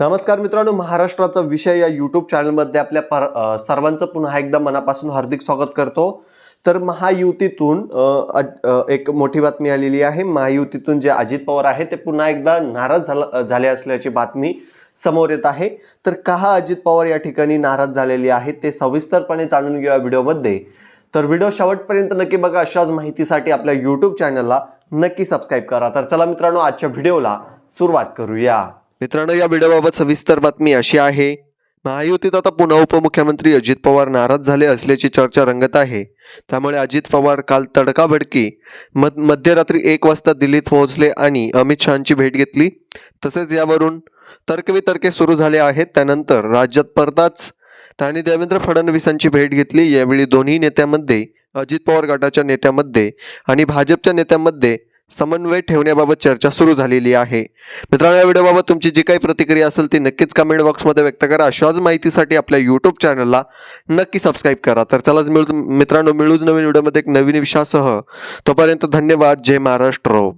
नमस्कार मित्रांनो महाराष्ट्राचा विषय या यूट्यूब चॅनलमध्ये आपल्या पर सर्वांचं पुन्हा एकदा मनापासून हार्दिक स्वागत करतो. तर महायुतीतून एक मोठी बातमी आलेली आहे. महायुतीतून जे अजित पवार आहे ते पुन्हा एकदा नाराज झाला झाले असल्याची बातमी समोर येत आहे. तर का अजित पवार या ठिकाणी नाराज झालेले आहेत ते सविस्तरपणे जाणून घेऊया व्हिडिओमध्ये. तर व्हिडिओ शेवटपर्यंत नक्की बघा अशाच माहितीसाठी आपल्या यूट्यूब चॅनलला नक्की सबस्क्राईब करा. तर चला मित्रांनो आजच्या व्हिडिओला सुरुवात करूया. मित्रांनो या व्हिडिओबाबत सविस्तर बातमी अशी आहे. महायुतीत आता पुन्हा उपमुख्यमंत्री अजित पवार नाराज झाले असल्याची चर्चा रंगत आहे. त्यामुळे अजित पवार काल तडकाभडकी मध मध्यरात्री एक वाजता दिल्लीत पोहोचले आणि अमित शहाची भेट घेतली. तसेच यावरून तर्कवितर्के सुरू झाले आहेत. त्यानंतर राज्यात परताच त्यांनी देवेंद्र फडणवीसांची भेट घेतली. यावेळी दोन्ही नेत्यामध्ये अजित पवार गटाच्या नेत्यामध्ये आणि भाजपच्या नेत्यामध्ये समन्वय ठेवण्याबाबत चर्चा सुरू झालेली आहे. मित्रांनो या व्हिडिओबाबत तुमची जी काही प्रतिक्रिया असेल ती नक्कीच कमेंट बॉक्समध्ये व्यक्त करा. अशाच माहितीसाठी आपल्या यूट्यूब चॅनलला नक्की सबस्क्राईब करा. तर चलाच मिळू मित्रांनो मिळूच नवीन व्हिडिओमध्ये एक नवीन विषयासह. तोपर्यंत धन्यवाद. जय महाराष्ट्र.